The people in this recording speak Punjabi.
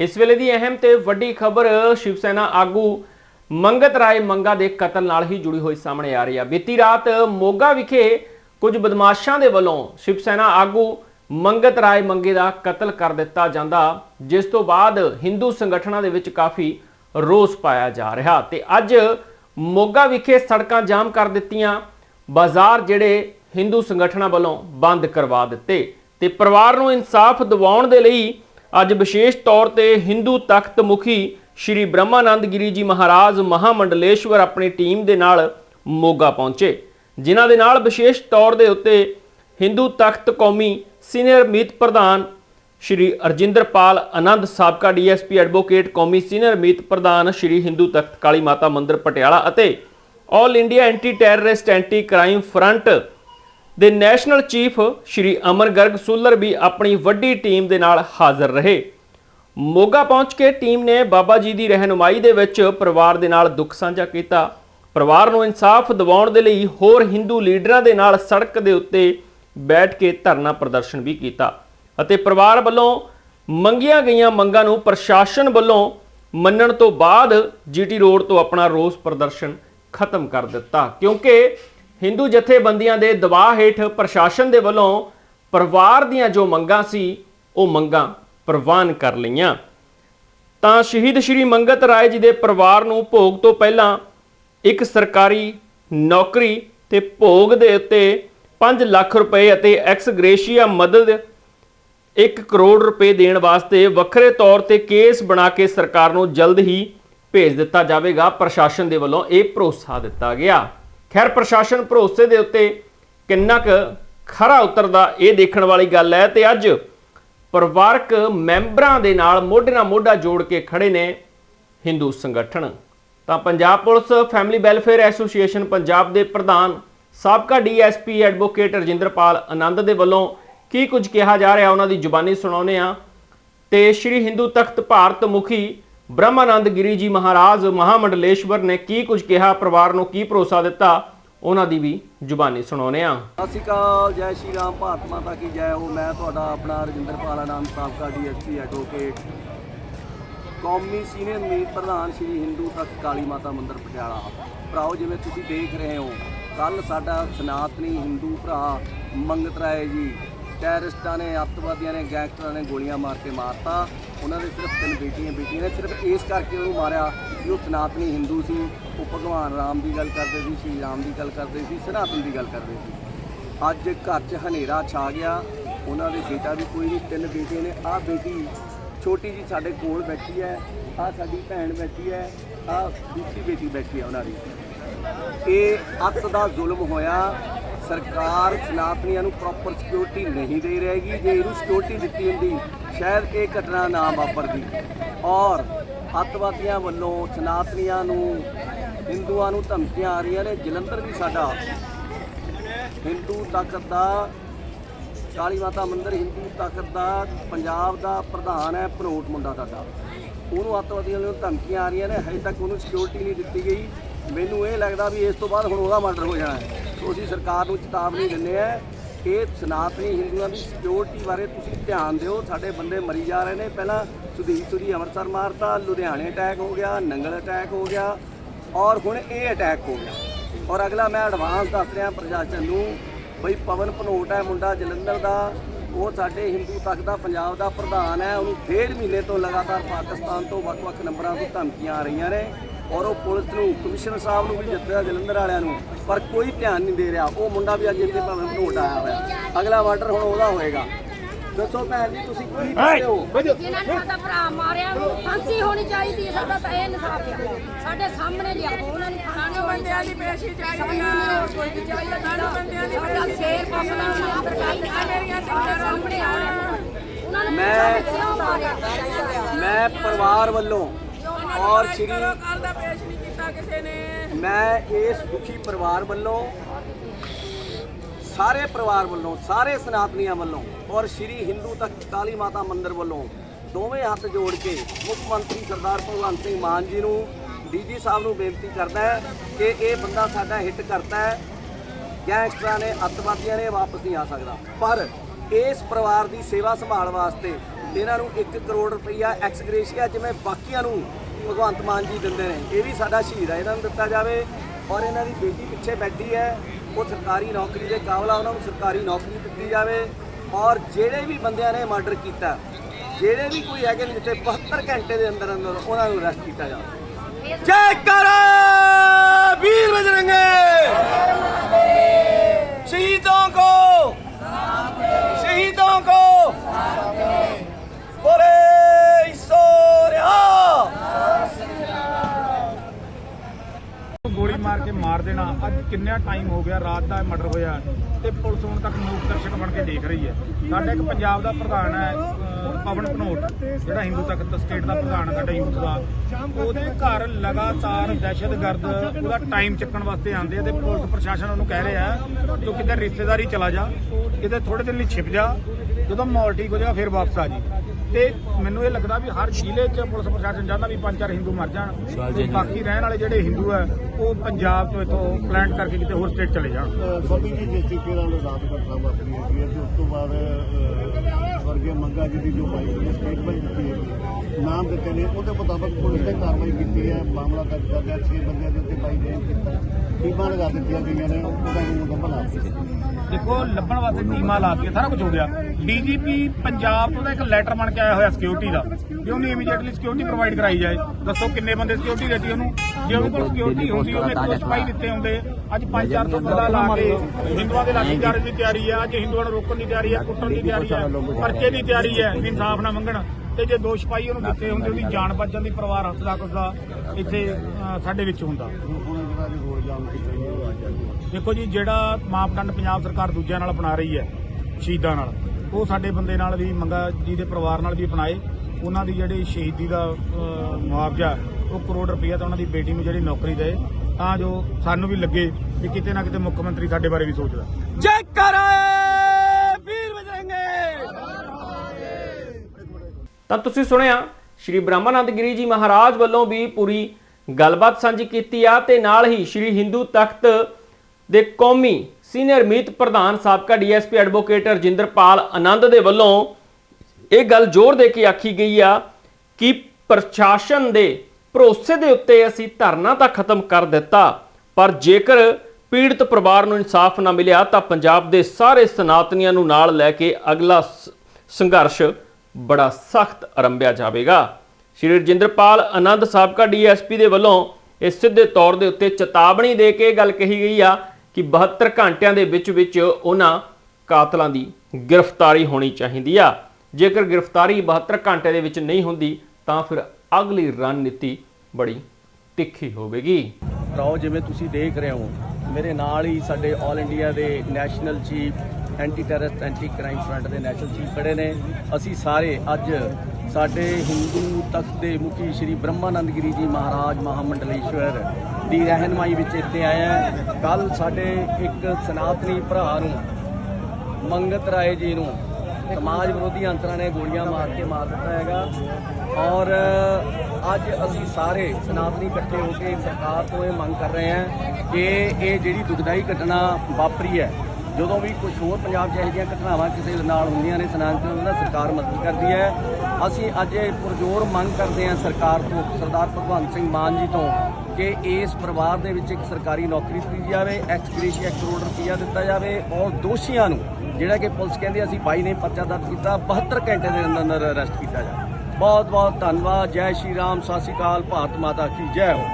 ਇਸ ਵੇਲੇ ਦੀ ਅਹਿਮ ਤੇ ਵੱਡੀ ਖਬਰ ਸ਼ਿਵ ਸੈਨਾ ਆਗੂ ਮੰਗਤ ਰਾਏ ਮੰਗਾ ਦੇ ਕਤਲ ਨਾਲ ਹੀ ਜੁੜੀ ਹੋਈ ਸਾਹਮਣੇ ਆ ਰਹੀ ਹੈ ਬੀਤੀ ਰਾਤ ਮੋਗਾ ਵਿਖੇ ਕੁਝ ਬਦਮਾਸ਼ਾਂ ਦੇ ਵੱਲੋਂ ਸ਼ਿਵ ਸੈਨਾ ਆਗੂ ਮੰਗਤ ਰਾਏ ਮੰਗੇ ਦਾ ਕਤਲ ਕਰ ਦਿੱਤਾ ਜਾਂਦਾ, ਜਿਸ ਤੋਂ ਬਾਅਦ ਹਿੰਦੂ ਸੰਗਠਨਾਂ ਦੇ ਵਿੱਚ ਕਾਫੀ ਰੋਸ ਪਾਇਆ ਜਾ ਰਿਹਾ ਤੇ ਅੱਜ ਮੋਗਾ ਵਿਖੇ ਸੜਕਾਂ ਜਾਮ ਕਰ ਦਿੱਤੀਆਂ, ਬਾਜ਼ਾਰ ਜਿਹੜੇ ਹਿੰਦੂ ਸੰਗਠਨਾਂ ਵੱਲੋਂ ਬੰਦ ਕਰਵਾ ਦਿੱਤੇ ਤੇ ਪਰਿਵਾਰ ਨੂੰ ਇਨਸਾਫ ਦਿਵਾਉਣ ਦੇ ਲਈ ਅੱਜ ਵਿਸ਼ੇਸ਼ ਤੌਰ ਤੇ ਹਿੰਦੂ ਤਖਤ ਮੁਖੀ ਸ਼੍ਰੀ ਬ੍ਰਹਮਾਨੰਦ ਗਿਰੀ ਜੀ ਮਹਾਰਾਜ ਮਹਾਮੰਡਲੇਸ਼ਵਰ ਆਪਣੀ ਟੀਮ ਦੇ ਨਾਲ ਮੋਗਾ ਪਹੁੰਚੇ, ਜਿਨ੍ਹਾਂ ਦੇ ਨਾਲ ਵਿਸ਼ੇਸ਼ ਤੌਰ ਦੇ ਉੱਤੇ ਹਿੰਦੂ ਤਖਤ ਕੌਮੀ ਸੀਨੀਅਰ ਮੀਤ ਪ੍ਰਧਾਨ ਸ਼੍ਰੀ ਅਰਜਿੰਦਰਪਾਲ ਆਨੰਦ ਸਾਬਕਾ ਡੀਐਸਪੀ ਐਡਵੋਕੇਟ ਕੌਮੀ ਸੀਨੀਅਰ ਮੀਤ ਪ੍ਰਧਾਨ ਸ਼੍ਰੀ ਹਿੰਦੂ ਤਖਤ ਕਾਲੀ ਮਾਤਾ ਮੰਦਿਰ ਪਟਿਆਲਾ ਅਤੇ all India anti terrorist anti crime front ਦੇ ਨੈਸ਼ਨਲ ਚੀਫ ਸ਼੍ਰੀ ਅਮਰ ਗਰਗ ਸੁੱਲਰ ਵੀ ਆਪਣੀ ਵੱਡੀ ਟੀਮ ਦੇ ਨਾਲ ਹਾਜ਼ਰ ਰਹੇ। ਮੋਗਾ ਪਹੁੰਚ ਕੇ ਟੀਮ ਨੇ ਬਾਬਾ ਜੀ ਦੀ ਰਹਿਨੁਮਾਈ ਦੇ ਵਿੱਚ ਪਰਿਵਾਰ ਦੇ ਨਾਲ ਦੁੱਖ ਸਾਂਝਾ ਕੀਤਾ। ਪਰਿਵਾਰ ਨੂੰ ਇਨਸਾਫ ਦਿਵਾਉਣ ਦੇ ਲਈ ਹੋਰ ਹਿੰਦੂ ਲੀਡਰਾਂ ਦੇ ਨਾਲ ਸੜਕ ਦੇ ਉੱਤੇ ਬੈਠ ਕੇ ਧਰਨਾ ਪ੍ਰਦਰਸ਼ਨ ਵੀ ਕੀਤਾ ਅਤੇ ਪਰਿਵਾਰ ਵੱਲੋਂ ਮੰਗੀਆਂ ਗਈਆਂ ਮੰਗਾਂ ਨੂੰ ਪ੍ਰਸ਼ਾਸਨ ਵੱਲੋਂ ਮੰਨਣ ਤੋਂ ਬਾਅਦ ਜੀਟੀ ਰੋਡ ਤੋਂ ਆਪਣਾ ਰੋਸ ਪ੍ਰਦਰਸ਼ਨ ਖਤਮ ਕਰ ਦਿੱਤਾ। ਕਿਉਂਕਿ ਹਿੰਦੂ ਜਥੇਬੰਦੀਆਂ ਦੇ ਦਬਾਅ ਹੇਠ ਪ੍ਰਸ਼ਾਸਨ ਦੇ ਵੱਲੋਂ ਪਰਿਵਾਰ ਦੀਆਂ ਜੋ ਮੰਗਾਂ ਸੀ, ਉਹ ਮੰਗਾਂ ਪ੍ਰਵਾਨ ਕਰ ਲਈਆਂ। ਤਾਂ ਸ਼ਹੀਦ ਸ਼੍ਰੀ ਮੰਗਤ ਰਾਏ ਜੀ ਦੇ ਪਰਿਵਾਰ ਨੂੰ ਭੋਗ ਤੋਂ ਪਹਿਲਾਂ ਇੱਕ ਸਰਕਾਰੀ ਨੌਕਰੀ ਤੇ ਭੋਗ ਦੇ ਉੱਤੇ 5 ਲੱਖ ਰੁਪਏ ਅਤੇ ਐਕਸ ਗ੍ਰੇਸ਼ੀਆ ਮਦਦ 1 ਕਰੋੜ ਰੁਪਏ ਦੇਣ ਵਾਸਤੇ ਵੱਖਰੇ ਤੌਰ ਤੇ ਕੇਸ ਬਣਾ ਕੇ ਸਰਕਾਰ ਨੂੰ ਜਲਦ ਹੀ ਭੇਜ ਦਿੱਤਾ ਜਾਵੇਗਾ। ਪ੍ਰਸ਼ਾਸਨ ਦੇ ਵੱਲੋਂ ਇਹ ਭਰੋਸਾ ਦਿੱਤਾ ਗਿਆ। ਖੈਰ, ਪ੍ਰਸ਼ਾਸਨ ਭਰੋਸੇ ਦੇ ਉੱਤੇ ਕਿੰਨਾ ਕੁ ਖਰਾ ਉਤਰਦਾ ਇਹ ਦੇਖਣ ਵਾਲੀ ਗੱਲ ਹੈ ਤੇ ਅੱਜ ਪਰਿਵਾਰਕ ਮੈਂਬਰਾਂ ਦੇ ਨਾਲ ਮੋਢੇ ਨਾਲ ਮੋਢਾ ਜੋੜ ਕੇ ਖੜੇ ਨੇ ਹਿੰਦੂ ਸੰਗਠਨ। ਤਾਂ Punjab police family welfare association Punjab ਦੇ ਪ੍ਰਧਾਨ ਸਾਬਕਾ ਡੀਐਸਪੀ ਐਡਵੋਕੇਟ ਰਜਿੰਦਰਪਾਲ ਆਨੰਦ ਦੇ ਵੱਲੋਂ ਕੀ ਕੁਝ ਕਿਹਾ ਜਾ ਰਿਹਾ, ਉਹਨਾਂ ਦੀ ਜ਼ੁਬਾਨੀ ਸੁਣਾਉਂਦੇ ਆ ਤੇ ਸ਼੍ਰੀ ਹਿੰਦੂ ਤਖਤ ਭਾਰਤ ਮੁਖੀ ਬ੍ਰਹਮਾਨੰਦ ਗਿਰੀ ਜੀ ਮਹਾਰਾਜ ਮਹਾਮੰਡਲੇਸ਼ਵਰ ਨੇ ਕੀ ਕੁਝ ਕਿਹਾ, ਪਰਿਵਾਰ ਨੂੰ ਕੀ ਭਰੋਸਾ ਦਿੱਤਾ, ਉਹਨਾਂ ਦੀ ਵੀ ਜ਼ੁਬਾਨੀ ਸੁਣਾਉਂਦੇ ਆ ਸਤਿ ਸ਼੍ਰੀ ਅਕਾਲ, ਜੈ ਸ਼੍ਰੀ ਰਾਮ, ਭਾਰਤ ਮਾਤਾ ਕੀ ਜੈ। ਹੋ ਮੈਂ ਤੁਹਾਡਾ ਆਪਣਾ ਰਜਿੰਦਰ ਪਾਲਾ ਨਾਮ ਸਾਬਕਾ ਡੀਐਸਪੀ ਐਡਵੋਕੇਟ, ਕੌਮੀ ਸੀਨੀਅਰ ਮੀਤ ਪ੍ਰਧਾਨ ਸ਼੍ਰੀ ਹਿੰਦੂ ਤਖਤ ਕਾਲੀ ਮਾਤਾ ਮੰਦਿਰ ਪਟਿਆਲਾ। ਭਰਾਓ, ਜਿਵੇਂ ਤੁਸੀਂ ਦੇਖ ਰਹੇ ਹੋ ਕੱਲ ਸਾਡਾ ਸਨਾਤਨੀ ਹਿੰਦੂ ਭਰਾ ਮੰਗਤ ਰਾਏ ਜੀ, ਟੈਰਰਿਸਟਾਂ ਨੇ, ਅੱਤਵਾਦੀਆਂ ਨੇ, ਗੈਂਗਸਟਰਾਂ ਨੇ ਗੋਲੀਆਂ ਮਾਰ ਕੇ ਮਾਰਤਾ। ਉਹਨਾਂ ਦੇ ਸਿਰਫ ਤਿੰਨ ਬੇਟੀਆਂ ਬੇਟੀਆਂ ਨੇ ਸਿਰਫ ਇਸ ਕਰਕੇ ਉਹਨੂੰ ਮਾਰਿਆ ਕਿ ਉਹ ਸਨਾਤਨੀ ਹਿੰਦੂ ਸੀ, ਉਹ ਭਗਵਾਨ ਰਾਮ ਦੀ ਗੱਲ ਕਰਦੇ ਸੀ, ਸ਼੍ਰੀ ਰਾਮ ਦੀ ਗੱਲ ਕਰਦੇ ਸੀ, ਸਨਾਤਨ ਦੀ ਗੱਲ ਕਰਦੇ ਸੀ। ਅੱਜ ਘਰ 'ਚ ਹਨੇਰਾ ਛਾ ਗਿਆ, ਉਹਨਾਂ ਦੇ ਬੇਟਾ ਵੀ ਕੋਈ ਨਹੀਂ, ਤਿੰਨ ਬੇਟੇ ਨੇ, ਆਹ ਬੇਟੀ ਛੋਟੀ ਜੀ ਸਾਡੇ ਕੋਲ ਬੈਠੀ ਹੈ, ਆਹ ਸਾਡੀ ਭੈਣ ਬੈਠੀ ਹੈ, ਆਹ ਦੂਸਰੀ ਬੇਟੀ ਬੈਠੀ ਹੈ ਉਹਨਾਂ ਦੀ। ਇਹ ਅੱਤ ਦਾ ਜ਼ੁਲਮ ਹੋਇਆ ਸਰਕਾਰ ਸਨਾਤਨੀਆਂ ਨੂੰ ਪ੍ਰੋਪਰ ਸਿਕਿਉਰਿਟੀ ਨਹੀਂ ਦੇ ਰਹੇਗੀ। ਜੇ ਇਹਨੂੰ ਸਿਕਿਉਰਿਟੀ ਦਿੱਤੀ ਹੁੰਦੀ, ਸ਼ਾਇਦ ਇਹ ਘਟਨਾ ਨਾ ਵਾਪਰਦੀ। ਔਰ ਅੱਤਵਾਦੀਆਂ ਵੱਲੋਂ ਸਨਾਤਨੀਆਂ ਨੂੰ, ਹਿੰਦੂਆਂ ਨੂੰ ਧਮਕੀਆਂ ਆ ਰਹੀਆਂ ਨੇ। ਜਲੰਧਰ ਵੀ ਸਾਡਾ ਹਿੰਦੂ ਤਾਕਤ ਦਾ, ਕਾਲੀ ਮਾਤਾ ਮੰਦਿਰ ਹਿੰਦੂ ਤਾਕਤ ਦਾ, ਪੰਜਾਬ ਦਾ ਪ੍ਰਧਾਨ ਹੈ, ਭਨੋਟ ਮੁੰਡਾ ਸਾਡਾ। ਉਹਨੂੰ ਅੱਤਵਾਦੀਆਂ ਵੱਲੋਂ ਧਮਕੀਆਂ ਆ ਰਹੀਆਂ ਨੇ। ਹਜੇ ਤੱਕ ਉਹਨੂੰ ਸਿਕਿਉਰਿਟੀ ਨਹੀਂ ਦਿੱਤੀ ਗਈ। ਮੈਨੂੰ ਇਹ ਲੱਗਦਾ ਵੀ ਇਸ ਤੋਂ ਬਾਅਦ ਹੁਣ ਉਹਦਾ ਮਰਡਰ ਹੋ ਜਾਣਾ ਹੈ। ਸੋ ਅਸੀਂ ਸਰਕਾਰ ਨੂੰ ਚੇਤਾਵਨੀ ਦਿੰਦੇ ਆ ਕਿ ਸਨਾਤਨੀ ਹਿੰਦੂਆਂ ਦੀ ਸਿਕਿਉਰਿਟੀ ਬਾਰੇ ਤੁਸੀਂ ਧਿਆਨ ਦਿਓ। ਸਾਡੇ ਬੰਦੇ ਮਰੀ ਜਾ ਰਹੇ ਨੇ। ਪਹਿਲਾਂ ਸੁਦੀਪ ਸੁਰੀ ਅੰਮ੍ਰਿਤਸਰ ਮਾਰਤਾ, ਲੁਧਿਆਣੇ ਅਟੈਕ ਹੋ ਗਿਆ, ਨੰਗਲ ਅਟੈਕ ਹੋ ਗਿਆ ਔਰ ਹੁਣ ਇਹ ਅਟੈਕ ਹੋ ਗਿਆ। ਔਰ ਅਗਲਾ ਮੈਂ ਐਡਵਾਂਸ ਦੱਸ ਰਿਹਾ ਪ੍ਰਸ਼ਾਸਨ ਨੂੰ ਬਈ ਪਵਨ ਪਨੋਟ ਹੈ ਮੁੰਡਾ ਜਲੰਧਰ ਦਾ। ਉਹ ਸਾਡੇ ਹਿੰਦੂ ਤੱਕ ਦਾ, ਪੰਜਾਬ ਦਾ ਪ੍ਰਧਾਨ ਹੈ। ਉਹਨੂੰ ਡੇਢ ਮਹੀਨੇ ਤੋਂ ਲਗਾਤਾਰ ਪਾਕਿਸਤਾਨ ਤੋਂ ਵੱਖ-ਵੱਖ ਨੰਬਰਾਂ ਤੋਂ ਧਮਕੀਆਂ ਆ ਰਹੀਆਂ ਨੇ। ਔਰ ਉਹ ਪੁਲਿਸ ਨੂੰ ਕਮਿਸ਼ਨਰ ਸਾਹਿਬ ਨੂੰ ਵੀ ਦਿੱਤਾ ਜਲੰਧਰ ਵਾਲਿਆਂ ਨੂੰ ਪਰ ਕੋਈ ਧਿਆਨ ਨਹੀਂ ਦੇ ਰਿਹਾ ਉਹ ਮੁੰਡਾ ਵੀ ਅੱਜ ਇੱਥੇ ਪਵਨ ਭਨੋਟ ਆਇਆ ਹੋਇਆ ਅਗਲਾ ਵਾਟਰ ਹੁਣ ਉਹਦਾ ਹੋਏਗਾ ਦੱਸੋ ਭੈਣ ਜੀ ਤੁਸੀਂ ਕੀ ਕਰਦੇ ਹੋ ਜਿਨ੍ਹਾਂ ਨੇ ਸਾਡਾ ਭਰਾ ਮਾਰਿਆ ਫਾਂਸੀ ਹੋਣੀ ਚਾਹੀਦੀ ਹੈ ਸਾਡਾ ਤਾਂ ਇਹ ਇਨਸਾਫ ਆ ਸਾਡੇ ਸਾਹਮਣੇ ਲਿਆਓ ਉਹਨਾਂ ਨੂੰ ਸਾਨੂੰ ਬੰਦਿਆਂ ਦੀ ਪੇਸ਼ੀ ਚਾਹੀਦੀ ਆ ਕੋਈ ਚਾਹੀਦਾ ਸਾਨੂੰ ਬੰਦਿਆਂ ਦੀ ਸਾਡਾ ਸ਼ੇਰ ਪਸਲਾ ਨਾ ਕਰਦਾ ਮੇਰੀਆਂ ਸਾਹਮਣੇ ਨੇ ਮੈਂ- ਮੈਂ ਪਰਿਵਾਰ ਵੱਲੋਂ ਔਰ ਸ਼੍ਰੀ ਕਰਦਾ ਪੇਸ਼ ਨਹੀਂ ਕੀਤਾ ਕਿਸੇ ਨੇ। ਮੈਂ ਇਸ ਦੁਖੀ ਪਰਿਵਾਰ ਵੱਲੋਂ ਸਾਰੇ ਪਰਿਵਾਰ ਵੱਲੋਂ ਸਾਰੇ ਸਨਾਤਨੀਆਂ ਵੱਲੋਂ ਔਰ ਸ਼੍ਰੀ ਹਿੰਦੂ ਤਖਤ ਕਾਲੀ ਮਾਤਾ ਮੰਦਿਰ ਵੱਲੋਂ ਦੋਵੇਂ ਹੱਥ ਜੋੜ ਕੇ ਮੁੱਖ ਮੰਤਰੀ ਸਰਦਾਰ ਭਗਵੰਤ ਸਿੰਘ ਮਾਨ ਜੀ ਨੂੰ ਡੀਜੀ ਸਾਹਿਬ ਨੂੰ ਬੇਨਤੀ ਕਰਦਾ ਹੈ ਕਿ ਇਹ ਬੰਦਾ ਸਾਡਾ ਹਿੱਟ ਕਰਤਾ ਹੈ। ਗੈਂਗਸਟਰਾਂ ਨੇ ਅੱਤਵਾਦੀਆਂ ਨੇ ਵਾਪਸ ਨਹੀਂ ਆ ਸਕਦਾ। ਪਰ ਇਸ ਪਰਿਵਾਰ ਦੀ ਸੇਵਾ ਸੰਭਾਲ ਵਾਸਤੇ ਇਹਨਾਂ ਨੂੰ 1 ਕਰੋੜ ਰੁਪਈਆ ਐਕਸ ਗ੍ਰੇਸ਼ੀਆ ਜਿਵੇਂ ਬਾਕੀਆਂ ਨੂੰ ਭਗਵੰਤ ਮਾਨ ਜੀ ਦਿੰਦੇ ਨੇ। ਇਹ ਵੀ ਸਾਡਾ ਸ਼ਹੀਦ ਹੈ ਇਹਨਾਂ ਨੂੰ ਦਿੱਤਾ ਜਾਵੇ ਔਰ ਇਹਨਾਂ ਦੀ ਬੇਟੀ ਪਿੱਛੇ ਬੈਠੀ ਹੈ। ਉਹ ਸਰਕਾਰੀ ਨੌਕਰੀ ਦੇ ਕਾਬਲਾ ਉਹਨਾਂ ਨੂੰ ਸਰਕਾਰੀ ਨੌਕਰੀ ਦਿੱਤੀ ਜਾਵੇ ਔਰ ਜਿਹੜੇ ਵੀ ਬੰਦਿਆਂ ਨੇ ਮਰਡਰ ਕੀਤਾ, ਜਿਹੜੇ ਵੀ ਕੋਈ ਹੈਗੇ ਨੇ ਜਿੱਥੇ 72 ਘੰਟੇ ਦੇ ਅੰਦਰ ਅੰਦਰ ਉਹਨਾਂ ਨੂੰ ਅਰੈਸਟ ਕੀਤਾ ਜਾਵੇ। ਜੈ ਕਰ, ਵੀਰ ਬਜਰੰਗੇ! ਮਾਰ ਦੇਣਾ ਅੱਜ ਕਿੰਨਾ ਟਾਈਮ ਹੋ ਗਿਆ ਰਾਤ ਦਾ ਮਰਡਰ ਹੋਇਆ ਤੇ ਪੁਲਿਸ ਹੁਣ ਤੱਕ ਮੂਕ ਦਰਸ਼ਕ ਬਣ ਕੇ ਦੇਖ ਰਹੀ ਹੈ। ਸਾਡਾ ਇੱਕ ਪੰਜਾਬ ਦਾ ਪ੍ਰਧਾਨ ਹੈ ਪਵਨ ਪਨੋਟ ਜਿਹੜਾ ਹਿੰਦੂ ਤਖਤ ਸਟੇਟ ਦਾ ਪ੍ਰਧਾਨ ਹੈ, ਸਾਡਾ ਯੂਥ ਦਾ। ਉਹਦੇ ਘਰ ਲਗਾਤਾਰ ਦਹਿਸ਼ਤਗਰਦ ਉਹਦਾ ਟਾਈਮ ਚੱਕਣ ਵਾਸਤੇ ਆਉਂਦੇ ਆ ਤੇ ਪੁਲਿਸ ਪ੍ਰਸ਼ਾਸਨ ਉਹਨੂੰ ਕਹਿ ਰਿਹਾ ਤੂੰ ਕਿਤੇ ਰਿਸ਼ਤੇਦਾਰੀ ਚਲਾ ਜਾ, ਕਿਤੇ ਥੋੜੇ ਦਿਨ ਲਈ ਛਿਪ ਜਾ, ਜਦੋਂ ਮਾਹੌਲ ਠੀਕ ਹੋ ਜਾਏਗਾ ਫਿਰ ਵਾਪਸ ਆ ਜੀ। ਤੇ ਮੈਨੂੰ ਇਹ ਲੱਗਦਾ ਵੀ ਹਰ ਜ਼ਿਲ੍ਹੇ 'ਚ ਪੁਲਿਸ ਪ੍ਰਸ਼ਾਸਨ ਚਾਹੁੰਦਾ ਵੀ ਪੰਜ ਚਾਰ ਹਿੰਦੂ ਮਰ ਜਾਣ। ਤੇ ਬਾਕੀ ਰਹਿਣ ਵਾਲੇ ਜਿਹੜੇ ਹਿੰਦੂ ਹੈ ਉਹ ਪੰਜਾਬ ਤੋਂ ਇੱਥੋਂ ਪਲਾਂਟ ਕਰਕੇ ਕਿਤੇ ਹੋਰ ਸਟੇਟ ਚਲੇ ਜਾਣ। ਸਭੀ ਜੀ ਜਿਸ ਤਰੀਕੇ ਨਾਲ ਰਾਤ ਘਟਨਾ ਵਾਪਰੀ ਹੈਗੀ ਹੈ ਤੇ ਉਸ ਤੋਂ ਬਾਅਦ ਵਰਗੇ ਮੰਗਾ ਜੀ ਦੀ ਜੋ ਬਾਈ ਦੀ ਸਟੇਟਮੈਂਟ ਦਿੱਤੀ ਹੈ। ਨਾਮ ਦਿੱਤੇ ਨੇ ਉਹਦੇ ਮੁਤਾਬਕ ਪੁਲਿਸ ਨੇ ਕਾਰਵਾਈ ਕੀਤੀ ਹੈ ਮਾਮਲਾ ਦਰਜ ਕਰ ਲਿਆ ਛੇ ਬੰਦਿਆਂ ਦੇ ਉੱਤੇ ਬਾਈ ਨੇ ਕੀਤਾ। ਟੀਮਾਂ ਲਗਾ ਦਿੱਤੀਆਂ ਗਈਆਂ ਨੇ ਉਹਦਾ ਨੂੰ ਬਣਾ ਦੇਖੋ ਲੱਭਣ ਵਾਸਤੇ ਟੀਮਾਂ ਲਾ ਕੇ ਸਾਰਾ ਕੁਝ ਹੋ ਗਿਆ। ਡੀਜੀਪੀ ਪੰਜਾਬ ਤੋਂ ਦਾ ਇੱਕ ਲੈਟਰ ਬਣ ਕੇ ਆਇਆ ਹੋਇਆ ਸਿਕਿਉਰਿਟੀ ਦਾ, ਵੀ ਉਹਨੇ ਇਮੀਡੀਏਟਲੀ ਸਿਕਿਉਰਿਟੀ ਪ੍ਰੋਵਾਈਡ ਕਰਾਈ ਜਾਏ। ਦੱਸੋ ਕਿੰਨੇ ਬੰਦੇ ਸਿਕਿਉਰਿਟੀ ਦਿੱਤੀ ਉਹਨੂੰ? ਜੇ ਉਹਦੇ ਕੋਲ ਸਿਕਿਉਰਿਟੀ ਹੁੰਦੀ ਉਹਨੇ ਕੋਈ ਸਪਾਈ ਦਿੱਤੇ ਹੁੰਦੇ। ਅੱਜ 5-400 ਬੰਦਾ ਲਾ ਕੇ ਹਿੰਦੂਆਂ ਦੇ ਲਾਠੀ ਚਾਰਜ ਦੀ ਤਿਆਰੀ ਹੈ ਅੱਜ ਹਿੰਦੂਆਂ ਨੂੰ ਰੋਕਣ ਦੀ ਤਿਆਰੀ ਹੈ ਕੁੱਟਣ ਦੀ ਤਿਆਰੀ ਹੈ ਪਰਚੇ ਦੀ ਤਿਆਰੀ ਹੈ ਇਨਸਾਫ ਨਾ ਮੰਗਣ। ਤੇ ਜੇ ਦੋ ਸਿਪਾਹੀ ਉਹਨੂੰ ਦਿੱਤੇ ਹੁੰਦੇ, ਉਹਦੀ ਜਾਨ ਬਚਣ ਦੀ ਪਰਿਵਾਰ ਹੱਸਦਾ ਕੁੱਸਦਾ ਇੱਥੇ ਸਾਡੇ ਵਿੱਚ ਹੁੰਦਾ। ਦੇਖੋ ਜੀ, ਜਿਹੜਾ ਮਾਪਦੰਡ ਪੰਜਾਬ ਸਰਕਾਰ ਦੂਜਿਆਂ ਨਾਲ ਅਪਣਾ ਰਹੀ ਹੈ, ਸ਼ਹੀਦਾਂ ਨਾਲ ਉਹ ਸਾਡੇ ਬੰਦੇ ਨਾਲ ਵੀ, ਮੰਗਾ ਜੀ ਦੇ ਪਰਿਵਾਰ ਨਾਲ ਵੀ ਅਪਣਾਏ। ਉਹਨਾਂ ਦੀ ਜਿਹੜੀ ਸ਼ਹੀਦੀ ਦਾ ਮੁਆਵਜ਼ਾ, ਉਹ ਕਰੋੜ ਰੁਪਈਆ ਤਾਂ ਉਹਨਾਂ ਦੀ ਬੇਟੀ ਨੂੰ ਜਿਹੜੀ ਨੌਕਰੀ ਦੇ, ਤਾਂ ਜੋ ਸਾਨੂੰ ਵੀ ਲੱਗੇ ਕਿ ਕਿਤੇ ਨਾ ਕਿਤੇ ਮੁੱਖ ਮੰਤਰੀ ਸਾਡੇ ਬਾਰੇ ਵੀ ਸੋਚਦਾ। ਜੈ ਵੀਰ ਵਜਾਂਗੇ ਤਾਂ ਤੁਸੀਂ ਸੁਣਿਆ, ਸ਼੍ਰੀ ਬ੍ਰਹਮਾਨੰਦ ਗਿਰੀ ਜੀ ਮਹਾਰਾਜ ਵੱਲੋਂ ਵੀ ਪੂਰੀ ਗੱਲਬਾਤ ਸਾਂਝੀ ਕੀਤੀ ਆ ਤੇ ਨਾਲ ਹੀ ਸ਼੍ਰੀ ਹਿੰਦੂ ਤਖਤ ਦੇ ਕੌਮੀ ਸੀਨੀਅਰ ਮੀਤ ਪ੍ਰਧਾਨ ਸਾਬਕਾ ਡੀਐਸਪੀ ਐਡਵੋਕੇਟ ਰਜਿੰਦਰਪਾਲ ਆਨੰਦ ਦੇ ਵੱਲੋਂ ਇਹ ਗੱਲ ਜ਼ੋਰ ਦੇ ਕੇ ਆਖੀ ਗਈ ਆ ਕਿ ਪ੍ਰਸ਼ਾਸਨ ਦੇ ਭਰੋਸੇ ਦੇ ਉੱਤੇ ਅਸੀਂ ਧਰਨਾ ਤਾਂ ਖਤਮ ਕਰ ਦਿੱਤਾ, ਪਰ ਜੇਕਰ ਪੀੜਤ ਪਰਿਵਾਰ ਨੂੰ ਇਨਸਾਫ ਨਾ ਮਿਲਿਆ ਤਾਂ ਪੰਜਾਬ ਦੇ ਸਾਰੇ ਸਨਾਤਨੀਆਂ ਨੂੰ ਨਾਲ ਲੈ ਕੇ ਅਗਲਾ ਸ- ਸੰਘਰਸ਼ ਬੜਾ ਸਖਤ ਆਰੰਭਿਆ ਜਾਵੇਗਾ। ਸ਼੍ਰੀ ਰਜਿੰਦਰਪਾਲ ਆਨੰਦ ਸਾਬਕਾ ਡੀਐਸਪੀ ਦੇ ਵੱਲੋਂ ਇਹ ਸਿੱਧੇ ਤੌਰ ਦੇ ਉੱਤੇ ਚੇਤਾਵਨੀ ਦੇ ਕੇ ਇਹ ਗੱਲ ਕਹੀ ਗਈ ਆ ਕਿ 72 ਘੰਟਿਆਂ ਦੇ ਵਿੱਚ ਵਿੱਚ ਉਹਨਾਂ ਕਾਤਲਾਂ ਦੀ ਗ੍ਰਿਫਤਾਰੀ ਹੋਣੀ ਚਾਹੀਦੀ ਆ। ਜੇਕਰ ਗ੍ਰਿਫਤਾਰੀ 72 ਘੰਟੇ ਦੇ ਵਿੱਚ ਨਹੀਂ ਹੁੰਦੀ, ਤਾਂ ਫਿਰ ਅਗਲੀ ਰਣਨੀਤੀ ਬੜੀ ਤਿੱਖੀ ਹੋਵੇਗੀ। ਭਰਾਓ, ਜਿਵੇਂ ਤੁਸੀਂ ਦੇਖ ਰਹੇ ਹੋ, ਮੇਰੇ ਨਾਲ ਹੀ ਸਾਡੇ ਆਲ ਇੰਡੀਆ ਦੇ national chief anti terrorist anti crime front ਦੇ ਨੈਸ਼ਨਲ ਚੀਫ ਖੜੇ ਨੇ। ਅਸੀਂ ਸਾਰੇ ਅੱਜ ਸਾਡੇ ਹਿੰਦੂ ਤਖਤ ਦੇ ਮੁਖੀ ਸ਼੍ਰੀ ਬ੍ਰਹਮਾਨੰਦ ਗਿਰੀ ਜੀ ਮਹਾਰਾਜ ਮਹਾਮੰਡਲੇਸ਼ਵਰ ਦੀ ਰਹਿਨਮਾਈ ਵਿੱਚ ਇੱਥੇ ਆਇਆ ਹਾਂ। ਕੱਲ ਸਾਡੇ ਇੱਕ ਸਨਾਤਨੀ ਭਰਾ ਨੂੰ, ਮੰਗਤ ਰਾਏ ਜੀ ਨੂੰ ਸਮਾਜ ਵਿਰੋਧੀ ਅੰਤਰਾਂ ਨੇ ਗੋਲੀਆਂ ਮਾਰ ਕੇ ਮਾਰ ਦਿੱਤਾ ਹੈਗਾ। ਔਰ, ਅੱਜ ਅਸੀਂ ਸਾਰੇ ਸਨਾਤਨੀ ਇਕੱਠੇ ਹੋ ਕੇ ਸਰਕਾਰ ਤੋਂ ਇਹ ਮੰਗ ਕਰ ਰਹੇ ਹਾਂ ਕਿ ਇਹ ਜਿਹੜੀ ਦੁਖਦਾਈ ਘਟਨਾ ਵਾਪਰੀ ਹੈ, ਜਦੋਂ ਵੀ ਕੁਝ ਹੋਰ ਪੰਜਾਬ 'ਚ ਇਹੋ ਜਿਹੀਆਂ ਘਟਨਾਵਾਂ ਕਿਸੇ ਨਾਲ ਹੁੰਦੀਆਂ ਨੇ, ਸਨਾਤਨੀ ਉਹਨਾਂ ਸਰਕਾਰ ਮਦਦ ਕਰਦੀ ਹੈ। ਅਸੀਂ ਅੱਜ ਇਹ ਪੁਰਜੋਰ ਮੰਗ ਕਰਦੇ ਹਾਂ ਸਰਕਾਰ ਤੋਂ, ਸਰਦਾਰ ਭਗਵੰਤ ਸਿੰਘ ਮਾਨ ਜੀ ਤੋਂ ਕਿ ਇਸ ਪਰਿਵਾਰ ਦੇ ਵਿੱਚ ਇੱਕ ਸਰਕਾਰੀ ਨੌਕਰੀ ਦਿੱਤੀ ਜਾਵੇ ਐਕਸਗ੍ਰੇਸ਼ੀਆ ਇੱਕ ਕਰੋੜ ਰੁਪਈਆ ਦਿੱਤਾ ਜਾਵੇ ਔਰ ਦੋਸ਼ੀਆਂ ਨੂੰ, ਜਿਹੜਾ ਕਿ ਪੁਲਿਸ ਕਹਿੰਦੀ ਅਸੀਂ ਬਾਈ ਨੇ ਪਰਚਾ ਦਰਜ ਕੀਤਾ 72 ਘੰਟੇ ਦੇ ਅੰਦਰ ਅੰਦਰ ਅਰੈਸਟ ਕੀਤਾ ਜਾਵੇ। ਬਹੁਤ ਬਹੁਤ ਧੰਨਵਾਦ, ਜੈ ਸ਼੍ਰੀ ਰਾਮ, ਸਤਿ ਸ਼੍ਰੀ ਅਕਾਲ, ਭਾਰਤ ਮਾਤਾ ਕੀ ਜੈ ਹੋ।